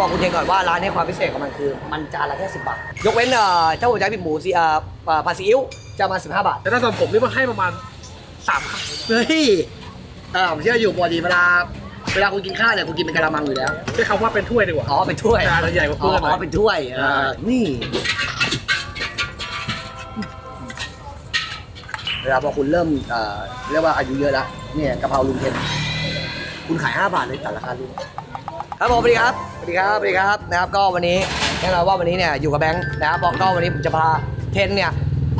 บอกคุณเองก่อนว่าร้านนี้ความพิเศษของมันคือ มันจานละแค่สิบบาท ยกเว้นเอ่อถ้าผมจะให้ผิดหมูซีเอ่อเอ่อผัดซีอิ๊วจะมาสิบห้าบาท แต่ถ้าสำหรับผมนี่มันให้ประมาณสามครั้งเฮ้ยเออผมเชื่ออยู่ปกติเวลาเวลาคุณกินข้าวเนี่ยคุณกินเป็นกะละมังอยู่แล้ว ใช้คำว่าเป็นถ้วยดีกว่า อ๋อเป็นถ้วยจานละใหญ่กว่าอ๋เพื่อนหน่ออยเป็นถ้วยเออนี่เวลาพอคุณเริ่มเอ่อเรียกว่าอายุเยอะแล้วเนี่ยกะเพราลุงเทนคุณขาย 5 บาทเลยแต่ราคาลุง ครับผมสวัสดีครับสวัสดีครับสวัสดีครับนะครับ ก็วันนี้แน่นอนว่าวันนี้เนี่ยอยู่กับแบงค์นะครับบอกก็วันนี้ผมจะพาเทนเนี่ย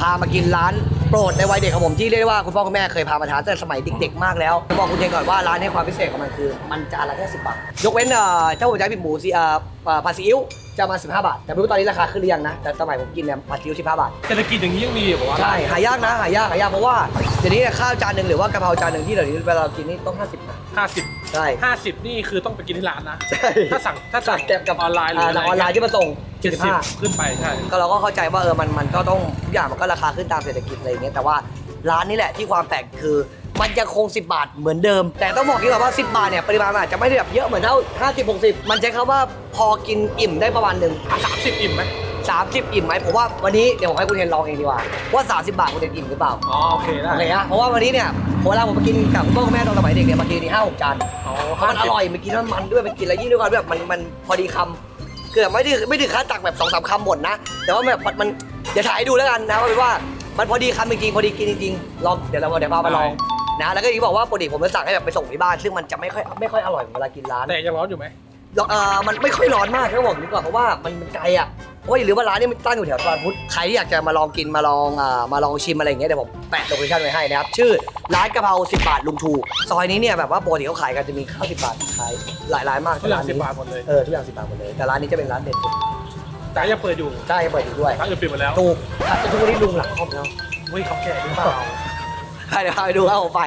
พามากินร้านโปรดในวัยเด็กของผมที่เรียกได้ว่าคุณพ่อคุณแม่เคยพามาทานตั้งแต่สมัยเด็กๆมากแล้วจะบอกคุณเทนก่อนว่าร้านนี้ความพิเศษของมันคือ มันจานละแค่สิบบาทยกเว้นเอ่อถ้าผมจะให้ผิดหมูซีเอ่อเอ่อผัดซีอิ๊วจะมา 15 บาท แต่ไม่รู้ตอนนี้ราคาขึ้นหรือยังนะ แต่สมัยผมกินเนี่ยผัดซีอิ๊ว15 บาท เศรษฐกิจอย่างนี้ยังมีอยู่บอกว่า ใช่ หายากนะ หายาก หายาก เพราะว่า เดี๋ยวนี้เนี่ยข้าวจานหนึ่งหรือว่ากะเพราจานหนึ่งที่เดี๋ยวนี้เวลาเรากินนี่ต้อง 50นะห้าสิบ ใช่ห้าสิบนี่คือต้องไปกินที่ร้านนะ ใช่ถ้าสั่งถ้าสั่งแกบกับออนไลน์หรืออ่าอะไรออนไลน์ที่มาส่งเจ็ดสิบ75ขึ้นไปใช่ก็เราก็เข้าใจว่าเออมันมันก็ต้องทุกอย่างมันก็ราคาขึ้นตามเศรษฐกิจอะไรอย่างเงี้ยแต่ว่าร้านนี้แหละที่ความแปลกคือมันยังคง 10 บาทเหมือนเดิม แต่ต้องบอกอย่างนี้ก่อนว่า 10 บาทเนี่ยปริมาณมันอาจจะไม่ได้แบบเยอะเหมือนเท่า 50 60 มันใช้คำว่าพอกินอิ่มได้ประมาณหนึ่งสามสิบอิ่มไหม 30 อิ่มไหมผมว่าวันนี้เดี๋ยวผมให้คุณเทนลองเองดีกว่าว่า 30 บาทคุณเทนอิ่มหรือเปล่าอ๋อโอเคได้โอเคฮะเพราะว่าวันนี้เนี่ยเวลาผมมากินกับคุณพ่อคุณแม่ตอนสมัยเด็กเนี่ยมากินนี่ห้าหกจานอ๋อเพราะมันอร่อยมันกินแล้วมันด้วยมันกินแล้วยิ่งด้วยความแบบมันมันพอดีคำคือแบบไม่ได้ไม่ถึงขั้นตักแบบสองสามคำหมดนะ แต่ว่าแบบมันมันเดี๋ยวถ่ายให้ดูแล้วกันนะว่าเป็นว่ามันพอดีคำจริงๆพอดีกินจริงๆลองเดี๋ยวเราเดี๋ยวพามาลองนะแล้วก็อย่างที่บอกว่าปกติผมจะสั่งให้แบบไปส่งที่บ้าน ซึ่งมันจะไม่ค่อยไม่ค่อยอร่อยเหมือนเวลากินร้านแต่ยังร้อนอยู่ไหมลองเออมันไม่ค่อยร้อนมากต้องบอกอย่างนี้ก่อนเพราะว่ามันมันไกลอะ เพราะว่าอย่าลืมว่าร้านนี้มันตั้งอยู่แถวตลาดพุทธใครที่อยากจะมาลองกินมาลองอ่ามาลองชิมอะไรอย่างเงี้ยเดี๋ยวผมแปะโลเคชั่นไว้ให้นะครับชื่อร้านกะเพรา10บาทลุงทูซอยนี้เนี่ยแบบว่าปกติเขาขายกันจะมีข้าว10บาทขายหลายร้านมากทุกอย่างร้นสิบนี้บาทหมดเลยเออทุกอย่าง10บาทหมดเลยแต่ร้านนี้จะเป็นร้านเด็ดสุดแต่ยังเปิดอยู่ใช่เปิดอยู่ด้วยร้านอื่นปิดหมดแล้วถูกครับจนทุกวันนี้ลุงหลังครอบแล้วเฮ้ยเขาแก่หรือเปล่าไปเดี๋ยวพาไปดูครับผมไป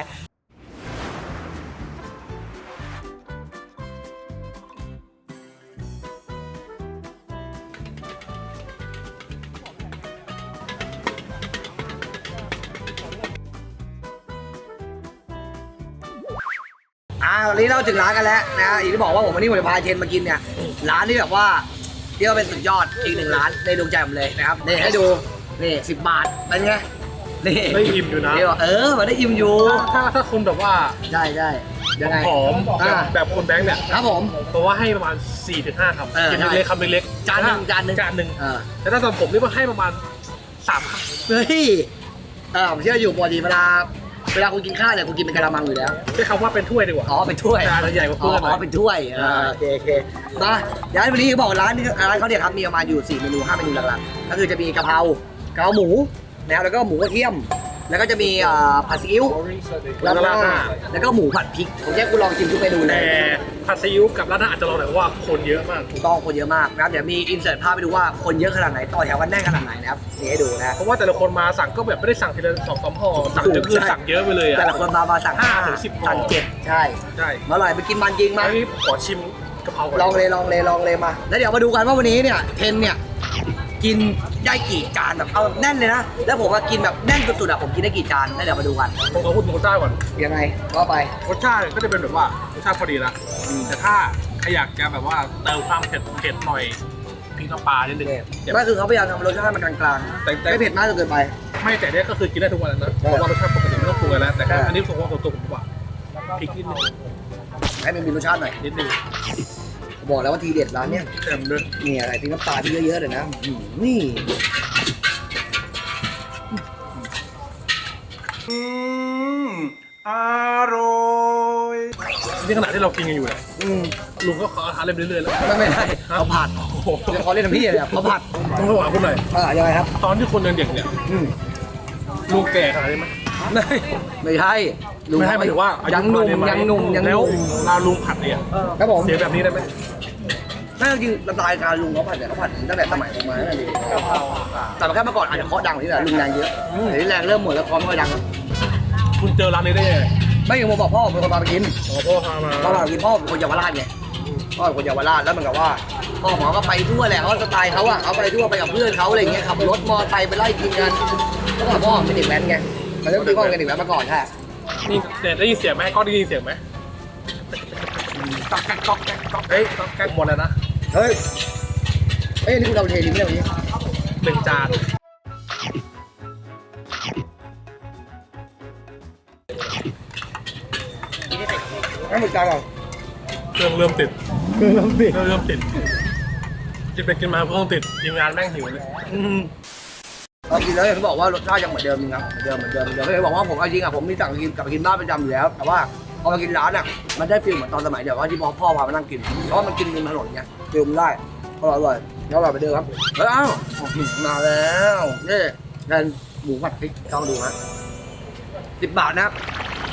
อ่าตอนนี้เราถึงร้านกันแล้วนะอย่างที่บอกว่าผมวันนี้ผมจะพาเทนมากินเนี่ยร้านที่แบบว่าที่ว่าเป็นสุดยอดอีกหนึ่งร้านในดวงใจผมเลยนะครับนี่ให้ดูนี่สิบบาทเป็นไงนี่ได้อิ่มอยู่นะ นี่บอกเออมันได้อิ่มอยู่ถ้าถ้าคุณแบบว่าใช่ใช่ยังไง ผอมแบบอ่าแบบคนแบงค์เนี่ยครับผม เพราะว่าให้ประมาณ4ี่ถึงห้าคำเออกินใช่เล็กๆคำเล็กๆจานหนึ่งจานหนึ่ง จานหนึ่งเออแต่ถ้าสำหรับผมนี่มันให้ประมาณสามคำ เฮ้ยเออผมเชื่ออยู่ปกติเวลา เวลาคุณกินข้าวเนี่ยคุณกินเป็นกะละมังอยู่แล้ว ใช้คำว่าเป็นถ้วยดีกว่า อ๋อเป็นถ้วยจานละใหญ่กว่าอ๋เพื่อนหน่ออยเป็นถ้วยเออโอเคโอเคมาเดี๋ยววันนี้บอกร้านนี้ร้านเขาเนี่ยครับมีประมาณอยู่4เมนู5เมนูหลักๆก็คือจะมีกะเพรากะเพราหมูนะครับแล้วก็หมูกระเทียม แล้วก็จะมีอ่าผัดซีอิ๊วแล้วก็ราดหน้า แล้วก็หมูผัดพริกผมแค่คุณลองชิมทุกเมนูเลแต่ยผัดซีอิ๊วกับร้านอาหารอาจจะรอหน่อยเพราะว่าคนเยอะมาก ถูกต้องคนเยอะมากนะครับเดี๋ยวมีอินเสิร์ตภาพไปดูว่าคนเยอะขนาดไหนต่อแถวกันแน่นขนาดไหนนะครับนี่ให้ดูนะเพราะว่าแต่ละคนมาสั่งก็แบบไม่ได้สั่งทีละสองสามห่อสั่งเยอะคือใช่ สั่งเยอะไปเลยอะ แต่ละคนมามาสั่งห้าห้าถึงสิบห่อ สั่งเจ็ดใช่ใช่มาอร่อยไปกินมันจริงมา อันนี้ขอชิมกะเพราก่อนลองเลยลองเลยลองเลยมา แล้วเดี๋ยวมาดูกันว่าวันนี้เนี่ยเทนเนี่ย กินได้กี่จานแบบเอาแบบแน่นเลยนะ แล้วผมว่ากินแบบแน่นสุดๆอะผมกินได้กี่จานแล้วเดี๋ยวมาดูกันผมขอพูดถึงรสชาติก่อนยังไงว่าไป รสชาติก็จะเป็นแบบว่ารสชาติพอดีละแต่ถ้าใครอยากจะแบบว่าเติมความเผ็ดเผ็ดหน่อยพริกน้ำปลานิดนึงเนี่ยเดี๋ยวก็คือเขาพยายามทำรสชาติมันกลางแต่ๆแต่ไม่เผ็ดมากจนเกินไป ไม่แต่เนี้ยก็คือกินได้ทุกวันนะใช่เพราะว่ารสชาติปกติไม่ต้องปรุงอะไรแล้วแต่แค่ใช่อันนี้ผมว่าตัวตัวผมว่าพริกนิดนึงให้มันมีรสชาติหน่อยนิดนึง บอกแล้วว่าทีเด็ดร้านเนี้ยเต็มด้วยนี่อะไรที่น้ำปลาที่เยอะๆเลยนะอืมนี่นี่ขณะที่เรากินกันอยู่เนี่ยอืมลุงก็ขอทานเล่มเรื่อยๆแล้วไม่ไม่ได้เขาผัดโอ้โหเดี๋ยวเขาเล่นทำพี่เลยอะเขาผัดต้องระหว่างคุณหน่อยอ่ายังไงครับ ตอนที่คนเด็กๆเนี่ยอืมลุงแก่ขนาดนี้ไหม ไม่ไม่ใช่ลุงไม่ให้หมายถึงว่าอายังหนุ่มประมาณยังหนุ่มยังหแล้วนุ่มเวลาลุงผัดเนี่ยครับผมเสียงแบบนี้ได้ไหมถ้าจริงๆสไตล์การลุงเขาผัดเนี่ยเขาผัดตั้งแต่สมัยผมมาตั้งแต่เด็กแต่แค่เมื่อก่อนอาจจะเคาะดังกว่าที่แต่ลุงแรงเยอะเดี๋ยวนี้แรงเริ่มหมดแล้วเคาะไม่ค่อยดังแล้วคุณเจอร้านนี้ได้ยังไงไม่ยังผมบอกพ่อผมเป็นคนพาไปกินอ๋อพ่อพามาพ่อพาไปกินพ่อเป็นคนเยาวราชไงพ่อเป็นคนเยาวราชแล้วเหมือนกับว่าพ่อหมอก็ไปทั่วแหละเขาสไตล์เขาอะเขาไปทั่วไปกับเพื่อนเขาอะไรอย่างเงี้ยขับรถมอเตอร์ไซค์ไปไล่กินกันเมื่อก่อนพ่อผมเป็นเด็กแว้นไง มันเริ่มที่พ่อเป็นเด็กแว้นมาก่อนใช่นี่เนี่ยได้ยินเสียงไหมก็ได้ยินเสียงไหมก๊อกแก๊กก๊อกแก๊กก๊อกเฮ้ยก๊อกแก๊กหมดแล้วนะเฮ้ยเอ้ยอันนี่คุณเอาเทลิ้นไม่ได้วันนี้หนึ่งจานให้หมดจานเหรอเครื่องเริ่มติดเครื่องน้ำติดเครื่องเริ่มติดกินไปกินมาเพิ่งติดทีมงานแม่งหิวเลย เอากินแล้วอย่างที่บอกว่ารสชาติยังเหมือนเดิมจริงครับเหมือนเดิมเหมือนเดิมเหมือนเดิมก็เลยบอกว่าผมเอาจริงอะผมมีสั่งกินกลับไปกินบ้านประจำอยู่แล้ว แต่ว่าพอมากินร้านอะมันได้ฟิลเหมือนตอนสมัยเดี๋ยวว่าที่พ่อพ่อพามานั่งกินเพราะว่ามันกินริมถนนไงฟิลมันได้อร่อยอร่อยแล้วอร่อยไปเดิมครับแล้วอ้าวมาแล้วนี่นั่นหมูผัดพริกลองดูฮะสิบบาทนะครับ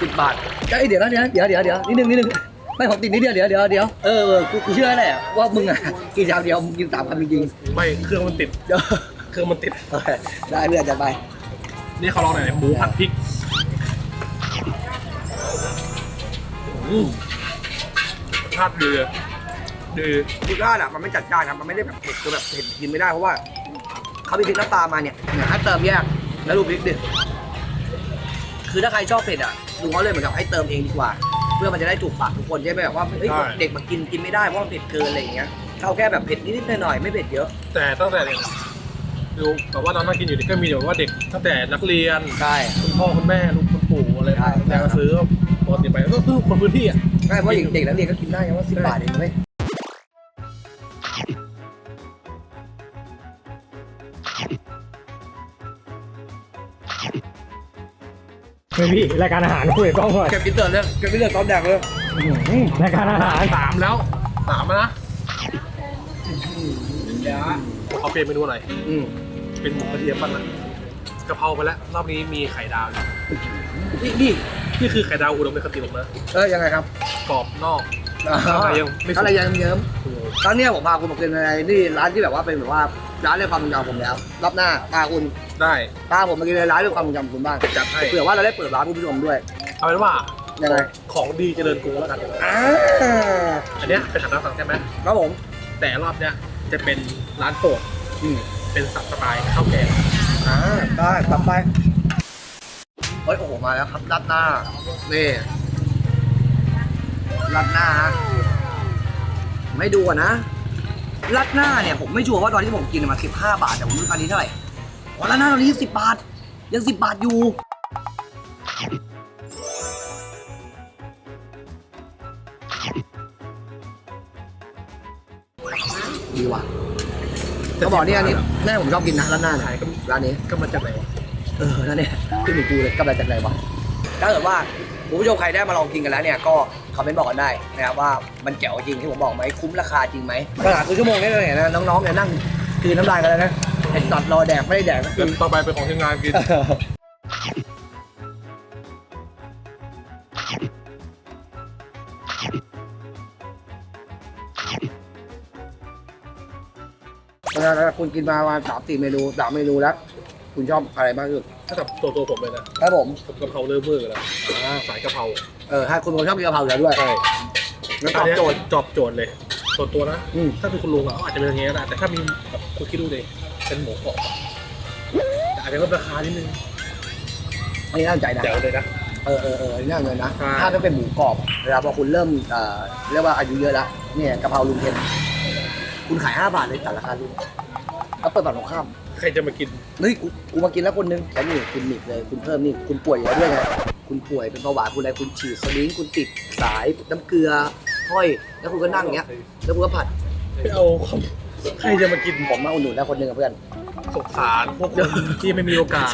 สิบบาทเอ้ยเดี๋ยวนะเดี๋ยวนะเดี๋ยวเดี๋ยวเดี๋ยวนิดนึงนิดนึงไม่ผมติดนิดเดียวเดี๋ยวเดี๋ยวเดี๋ยวเออเออกูกูเชื่อแหละว่ามึงอะกินชามเดียวมึงกินสามคำจริงไม่เครื่องมันติด ๆ เดี๋ยวเครื่องมันติด โอเคได้เรื่อยจะไป นี่เขาลองหน่อยหมูผัดพริกอืมรสชาติดีเลยดีรสชาติอะมันไม่จัดจ้านครับมันไม่ได้แบบเผ็ดคือแบบเผ็ดกินไม่ได้เพราะว่าเขามีพริกน้ำปลามาเนี่ยเนี่ยให้เติมแยกแล้วดูพริกดิคือถ้าใครชอบเผ็ดอะดูเขาเลยเหมือนกับให้เติมเองดีกว่า เพื่อมันจะได้ถูกปากทุกคนใช่ไหมแบบว่าเฮ้ยเด็กมากินกินไม่ได้เพราะมันเผ็ดเกินอะไรอย่างเงี้ยเขาแค่แบบเผ็ดนิดๆหน่อยๆไม่เผ็ดเยอะแต่ตั้งแต่เนี่ย ดูแบบว่าเรานั่งกินอยู่นี่ก็มีแบบว่าเด็กตั้งแต่นักเรียนใช่ คุณพ่อคุณแม่ลุงคุณปู่อะไรใช่ แต่มาซื้อปกติไปก็คือคนพื้นที่อะใช่เพราะเด็กเด็กนักเรียนก็กินได้ยังว่าสิบบาทเองเว้ยไม่พี่รายการอาหารคุยกับกล้องก่อนเก็บพิเตอร์เรื่องเก็บพิเตอร์ตอนแดกเลยรายการอาหารสามแล้วสามแล้วนะ เอาเปลี่ยนเมนูหน่อย อืมเป็นหมูกระเทียมบ้างนะกะเพราไปแล้วรอบนี้มีไข่ดาวอยู่นี่นี่นี่คือไข่ดาวอุดมในคติผมนะเออยังไงครับกรอบนอกอะไรยังไม่สุกอะไรยังเยิ้มครั้งเนี้ยผมพาคุณมากินอะไรที่ร้านที่แบบว่าเป็นแบบว่าร้านในความทรงจำผมแล้วรอบหน้าพาคุณได้พาผมมากินในร้านในความทรงจำคุณบ้างจัดให้เผื่อว่าเราได้เปิดร้านคุณผู้ชมด้วยเอาเป็นว่ายังไงของดีเจริญกรุงแล้วกันอ่าอันเนี้ยเป็นฐานน้ำสั่งใช่ไหมครับผมแต่รอบเนี้ย จะเป็นร้านโปรดอืมเป็นสับสไตล์ข้าวแกงอ่าได้กลับไปเฮ้ยโอ้โหมาแล้วครับรัดหน้านี่รัดหน้าฮะไม่ดูอะนะรัดหน้าเนี่ยผมไม่ชัวร์ว่าตอนที่ผมกินมาสิบห้าบาทแต่ผมรู้ตอนนี้เท่าไหร่อ๋อรัดหน้าตอนนี้สิบบาทยังสิบบาทอยู่ ดีว่ะก็บอกเนี่ยอันนี้แม่ผมชอบกินนะร้านหน้าเนี่ยร้านนี้ก็มาจากไหนวะเออนั่นเนี่ยที่มีกูเลยกำลังจากไหนวะถ้าเกิดว่าคุณผู้ชมใครได้มาลองกินกันแล้วเนี่ยก็คอมเมนต์บอกกันได้นะครับว่ามันแจ๋วจริงที่ผมบอกไหมคุ้มราคาจริงไหมขนาดคือชั่วโมงนี้เลยเนี่ยนะน้องๆเนี่ยนั่งคืนน้ำลายกันแล้วนะไอ้สัตว์รอแดกไม่ได้แดกก็คืคืออต่อไปเป็นของทีมงานกิน เพราะฉะนั้นคุณกินมาประมาณสามสี่เมนูสามเมนูแล้ว คุณชอบอะไรบ้างที่สุดถ้ากับตัวตัวผมเลยนะครับผมผมกะเพราเริ่มเมื่อแล้วอ่าสายกะเพราเออถ้าคุณคนชอบกินกะเพราอยู่แล้วด้วยใช่งั้นตอบโจทย์จอบโจทย์เลยส่วนตัวนะอืมถ้าเป็นคุณลุงอะเขาอาจจะเป็นอย่างเงี้ยก็ได้แต่ถ้ามีแบบคุณคิดดูเลยเป็นหมูกรอบอะแต่อาจจะลดราคานิดนึงอันนี้น่าสนใจนะแจ๋วเลยนะ เออเออเอออันนี้น่าสนใจนะใช่ ถ้าไม่เป็นหมูกรอบเวลาพอคุณเริ่มเอ่อเรียกว่าอายุเยอะแล้วเนี่ยกะเพราลุงเทน คุณขายห้าบาทเลยแต่ราคาลุงแล้วเปิดฝั่งตรงข้ามใครจะมากิน เฮ้ยกูกูมากินแล้วคนนึงแล้วนี่คุณหนิบเลย คุณเพิ่มนี่คุณป่วยอยู่แล้วด้วยไงคุณป่วยเป็นเบาหวานคุณอะไรคุณฉีดสลิงคุณติดสายน้ำเกลือห้อย แล้วคุณก็นั่งอย่างเงี้ย แล้วคุณก็ผัดไม่เอาเขาใครจะมากินผมมาอุดหนุนแล้วคนหนึ่งกับเพื่อน สงสารพวกคนที่ไม่มีโอกาส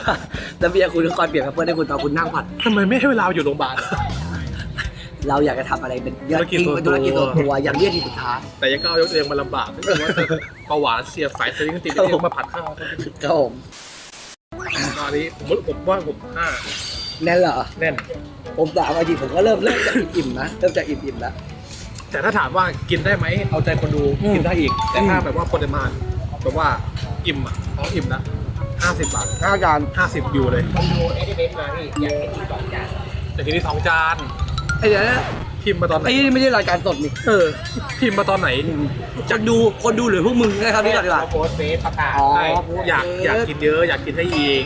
แล้วเบียร์คุณก็คอยเปลี่ยนกับเพื่อนให้คุณตอนคุณนั่งผัดทำไมไม่ให้เวลาอยู่โรงพยาบาล เราอยากจะทำอะไรเป็นอยากธุรกิจกินส่วนเป็นธุรกิจตัวส่วนตัวอย่างเลี่ยงที่สุดท้ายแต่ยังก็เอายกตัวเองมาลำบากไม่รู้ว่าจะเบาหวานเสียบสายสลิงติดครับเอผงมมาผัดข้าวครับผมตอนนี้ผมผมว่าผมห้าแน่นเหรอแน่นผมสามอาทิตย์ผมก็เริ่มเริ่มจะอิ่มๆนะเริ่มจะอิ่มๆแล้วแต่ถ้าถามว่ากินได้ไหมเอาใจคนดูอืมกินได้อีก แต่อืมถ้าแบบว่าปริมาณแบบว่าอิ่มอะท้องอิ่มละห้าสิบบาทห้าจานห้าสิบอยู่เลยดูเอสเอสมาพี่อยากกินสองจานแต่ทีนี้สองจาน ไอ้เดี๋ยวนะพิมพ์มาตอนไหนไอ้นี่ไม่ใช่รายการสดนี่เออพิมพ์มาตอนไหนคนดูคนดูหรือพวกมึงนะครับนี่ก่อนดีกว่า โพสต์เฟซประกาศอ๋อ ใช่อยากอยากกินเยอะอยากกินให้อีก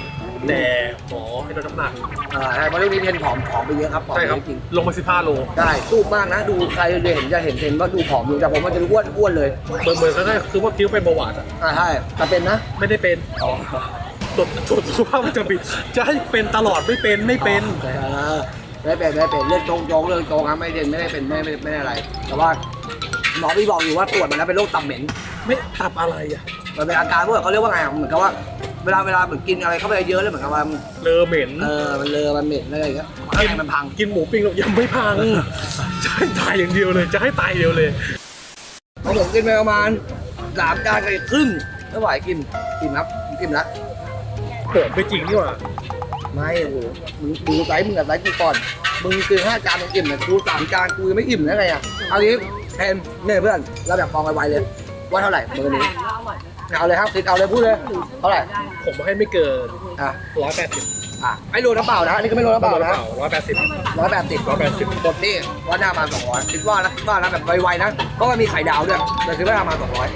แต่หมอให้ลดน้ำหนักอ่าใช่เพราะเรื่องนี้เทนผอมผอมไปเยอะครับผอมใช่ไปครับจริงลงมา15โลได้สู้มากนะ ดูใครจะเห็นจะเห็นเทนว่าดูผอมอยู่แต่ผมมันจะดูอ้วนอ้วนเลยเหมือนเหมือนก็ได้คือว่าคิ้วเป็นเบาหวานอะอ่าใช่แต่เป็นนะไม่ได้เป็นตรวจตรวจสุขภาพประจำปีจะให้เป็นตลอดไม่เป็นไม่เป็นเออ ไม่เป็นไม่เป็นเรื่องโจงโจงเรื่องโจงครับไม่เป็นไม่ได้เป็นไม่ไม่ไม่ได้อะไร แต่ว่าหมอพี่บอกอยู่ว่าตรวจมันแล้วเป็นโรคตับเหม็น ไม่ตับอะไรอะ มันเป็นอาการพวกเขาเรียกว่าไงอะเหมือนกับว่าเวลาเวลาเหมือนกินอะไรเข้าไปเยอะแล้วเหมือนกับว่ามันเลอเหม็น เออมันเลอะมันเหม็นอะไรอย่างเงี้ยข้างในมันพัง กินหมูปิ้งแล้วยังไม่พังอืมจะให้ตายอย่างเดียวเลย จะให้ตายอย่างเดียวเลยของผมกินไปประมาณสามจานเลยครึ่งไม่ไหวกินกินครับกินละโหดไม่จริงนี่หว่า ไม่โอ้โหมึงดูไซส์มึงกับไซส์กูก่อน มึงกินห้าจานมึงอิ่มเนี่ยกูสามจานกูยังไม่อิ่มได้ไงอะเอางี้แทนเนี่ยเพื่อนเราแบบฟองไวๆเลย ว่าเท่าไหร่มือนี้เอาเลยครับติดเอาเลยพูดเลยเท่าไหร่ผมให้ไม่เกินอะร้อยแปดสิบอะไม่รวมน้ำเปล่านะอันนี่ก็ไม่รวมน้ำเปล่านะร้อยแปดสิบร้อยแปดสิบร้อยแปดสิบหมดนี่ว่าหน้ามาสองร้อยคิดว่านะคิดว่านะแบบไวๆนะเพราะว่ามีไข่ดาวด้วยแต่คิดว่าหน้ามาสองร้อย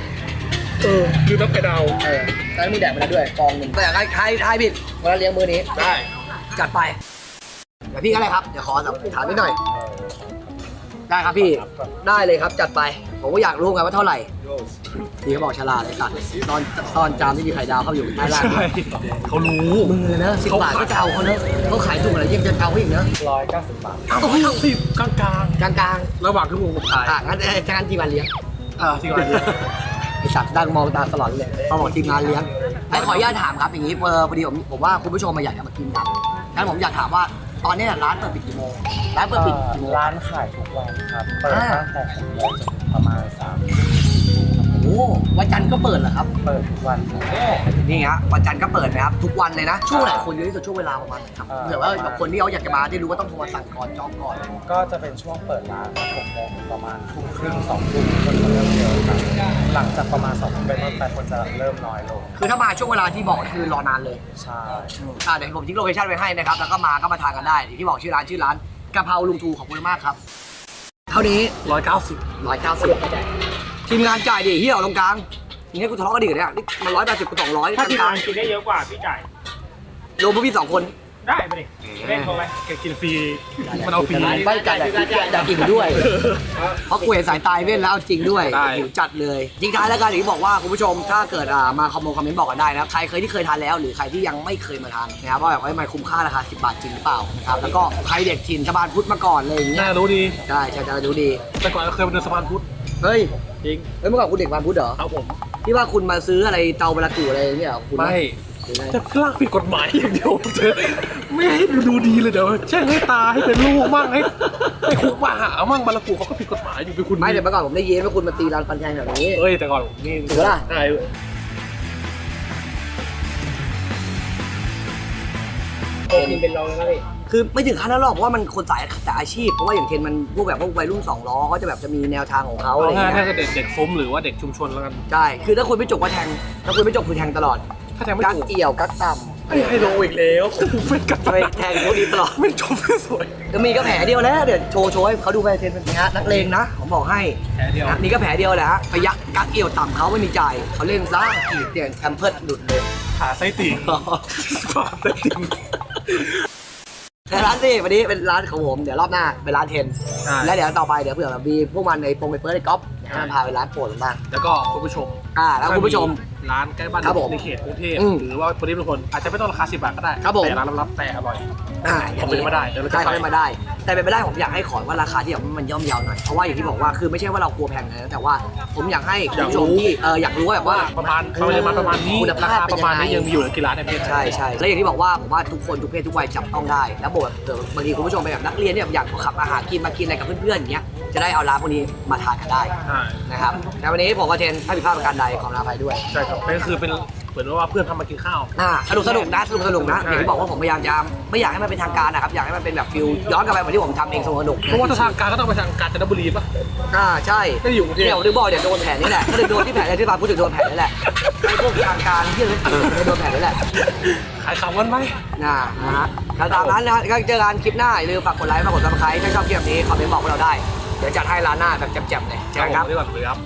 เออดูน้ำไข่ดาว เออแล้วมีแดกมาแล้วด้วยฟองหนึ่งแต่ใครใครทายผิดวันละเลี้ยงมือนี้ ได้ จัดไปเดี๋ยวพี่ก็ได้ครับ เดี๋ยวขอถามนิดหน่อย ได้ครับพี่ ได้เลยครับจัดไป ผมก็อยากรู้ไงว่าเท่าไหร่ พี่เขาบอกฉลาดเลยสัตว์ตอนตอนจามที่มีไข่ดาวเข้าอยู่ใต้ล่างใช่เขารู้มึงเลยนะสิบบาทก็จะเอาเขาเนอะเขาขายถูกอะไรยังจะเอาเขาอีกเนอะร้อยเก้าสิบบาทเอาต้องให้สิบกลางกลางๆระหว่างที่วงผมตายๆอะงั้นเอ้ยงั้นทีมงานเลี้ยงอ่าที่ก่อนไอ สัตว์ดังมองตาสลอนเลยพอบอกทีมงานเลี้ยงไอ้ขออนุญาตถามครับอย่างนี้เออพอดีผมผมว่าคุณผู้ชมมาอยากจะมากินกันงั้นผมอยากถามว่าตอนนี้ร้านเปิดปิดกี่โมงร้านเปิดปิดกี่โมง ร้านขายทุกวันครับ เปิดอ่าตั้งแต่หกโมงจนถึงประมาณสามโอ้ วันจันทร์ก็เปิดเหรอครับ เปิดทุกวันครับ นี่ฮะวันจันทร์ก็เปิดนะครับทุกวันเลยนะ ช่วงไหนคนเยอะที่สุดช่วงเวลาประมาณไหนครับอ่เผื่อว่าแบบคนที่เขาอยากจะมาได้รู้ว่าต้องโทรมาสั่งก่อนจองก่อน ก็จะเป็นช่วงเปิดร้านคหกโมงประมาณทุ่มครึ่งสองทุ่มคนจะเริ่มเยอะครับหลังจากประมาณสองทุ่มเป็นต้นไปคนจะเริ่มน้อยลงคือถ้ามาช่วงเวลาที่บอกคือรอนานเลยใช่อ่เดี๋ยวผมทิ้งโลเคชั่นไว้ให้นะครับแล้วก็มาก็มาทานกันได้ที่บอกชื่อร้านชื่อร้านกะเพราลุงทูขอบคุณมากครับเท่านี้190 190 ทีมงานจ่ายดิเฮียเอาตรงกลางอย่างนี้กูทะเลาะกันดิเนี่ยนี่มันร้อยแปดสิบกูสองร้อยถ้าที่กลาร้างนกินได้เยอะกว่าพี่จ่าย ๆรวมพวกพี่สองคน ได้ไปดิเล่นโทรไปแกกินฟรีมันเอาฟรีไม่จ่ายแต่อยากกินด้วยเพราะกูเห็นสายตายเว้นแล้วเอาจริงด้วยได้ หิวจัดเลยจริงท้ายแล้วกันอย่างที่บอกว่าคุณผู้ชมถ้าเกิดอ่ามาคอมเมนต์คอมเมนต์บอกกันได้นะครับใครเคยที่เคยทานแล้ว หรือใครที่ยังไม่เคยมาทานนะครับว่าแบบว่ามันคุ้มค่าราคา10บาทจริงหรือเปล่านะครับแล้วก็ใครเด็กถิ่นสะพานพุทธมาก่อนเลยอย่างเงี้น่ายรู้ดี ได้ใช่จะดูดี แต่ก่อนก็เคยไปเดินสะพานพุทธ เฮ้ยจริง เฮ้ยเมื่อก่อนคุณเด็กสะพานพุทธเหรอเอาผม ที่ว่าคุณมาซื้ออะไรเตาบารากูอะไรเนี่ยเหรอคุณไม่ หรือไงจะลากผิดกฎหมายอย่างเดียวเธอไม่ให้ดูดีเลยเดี๋ยวแช่งให้ตาให้เป็นลูกมั่งให้ให้คุกมาหามั่งบาลากูเขาก็ผิดกฎหมายอยู่เป็นคุณไม่เดี๋ยวเมื่อก่อนผมได้ยินว่าคุณมาตีร้านฟันแทงแบบนี้ เอ้ยแต่ก่อนนี่ถูกปะล่ะใช่โอกินเป็นรองแล้วพี่ คือไม่ถึงขั้นนั้นหรอกเพราะว่ามันคนสายแต่อาชีพเพราะว่าอย่างเทนมันพวกแบบพวกวัยรุ่นสองล้อเขาจะแบบจะมีแนวทางของเขาอะไรอย่างถ้าเงี้ยถ้าเด็กเด็กซุ้มหรือว่าเด็กชุมชนแล้วกัน ใช่คือถ้าคุณไม่จบก็แทงถ้าคุณไม่จบคือแทงตลอดถ้าแทงไม่กักถูกเอี่ยวกักต่ไม่ให้โลอีกแล้วเป็นกัำไปแทงพวกนี้ตลอด ไม่จบไม่สวย ก็มีก็แผลเดียวแล้วเดี๋ยวโชว์โชว์ให้เขาดูไปเทนเป็นไงฮะนักเลงนะผมบอกให้แผลเดียว นะนี่ก็แผลเดียวแหละฮะไปยักกักเอี่ยวต่ำเขาไม่มีจ่ายเขาเล่นซะกรีดเตียนแคมเพิร์ดหลุดเลย ขาไส้ติ่งขาไส้ติ่ง แต่ร้านนี่วันนี้เป็นร้านของผมเดี๋ยวรอบหน้าเป็นร้านเทนใช่แล้วเดี๋ยวต่อไปเดี๋ยวเผื่อแบบมีพวกมันในโปรไปเปิดในก๊อฟเดี๋ยว ให้มันพาไปร้านโปรดบ้างแล้วก็คุณผู้ชมอ่าแล้วคุณผู้ชม ร้านใกล้บ้านครับผมในเขตกรุงเทพอืมหรือว่าปริมณฑลอาจจะไม่ต้องราคา10บาทก็ได้ครับผม แต่ร้านรับๆแต่อร่อย อ่าคอมเมนต์มาได้เดี๋ยวเราจะใช่ไปคอมเมนต์มาได้ แต่เป็นไปได้ผมอยากให้ขอว่าราคาที่แบบมันย่อมเยาวหน่อยเพราะว่าอย่างที่บอกว่าคือไม่ใช่ว่าเรากลัวแพงนะแต่ว่าผมอยากให้คุณผู้ชมที่เอออยากรู้ว่าแบบว่า ประมาณปริมาณประมาณนี้คุณราภาพคาเป็ปนระมาณยังไงนี้ยังมีอยู่ในกีฬาในประเทศไทใช่ยใช่แล้วอย่างที่บอกว่าผมว่าทุกคนทุกเพศทุกวัยจับต้องได้ แล้วบอกแบบเออบางทีคุณผู้ชมเป็นแบบนักเรียนเนี่ยแบบอยากขับอาหารกินมากินอะไรกับเพื่อนๆอย่างเงี้ย จะได้เอาร้านพวกนี้มาทานกันได้ใช่นะครับแต่วันนี้ผมก็เทนถ้าผิดพลาดประการใดขออภัยด้วย ใช่ครับนั่นก็คือเป็นเหมือนว่าเพื่อนทำมากินข้าว อ่าสนุกสนุกนะสนุกสนุกนะใช่อย่างที่บอกว่าผมพยายามจะไม่อยากให้มันเป็นทางการนะครับอยากให้มันเป็นแบบฟิลย้อนกลับไปเหมือนที่ผมทำเองสนุกสนุกเพราะว่าถ้าทางการก็ต้องไปทางกาญจนบุรีป่ะอ่าใช่ไม่ได้อยู่กรุงเทพเนี่ยผมถึงบอกเดี๋ยวโดนแผนนี่แหละก็เลยโดนที่แผนเลยที่มาพูดถึงโดนแผนนี่แหละไอ้พวกทางการที่เลยโดนแผนนี่แหละขายคำกันไหมนะนะฮะแล้วตามนั้นนะฮะก็เจอกันคลิปหน้าอย่าลืมฝากกดไลค์ฝากกดซับสไครต์ถ้าชอบคลิปแบบนี้คอมเมนต์บอกพวกเราได้ เดี๋ยวจัดให้ร้านหน้าแบบแจ่มๆเลยเจอกันครับเดี๋ยวก่อนเลยครับ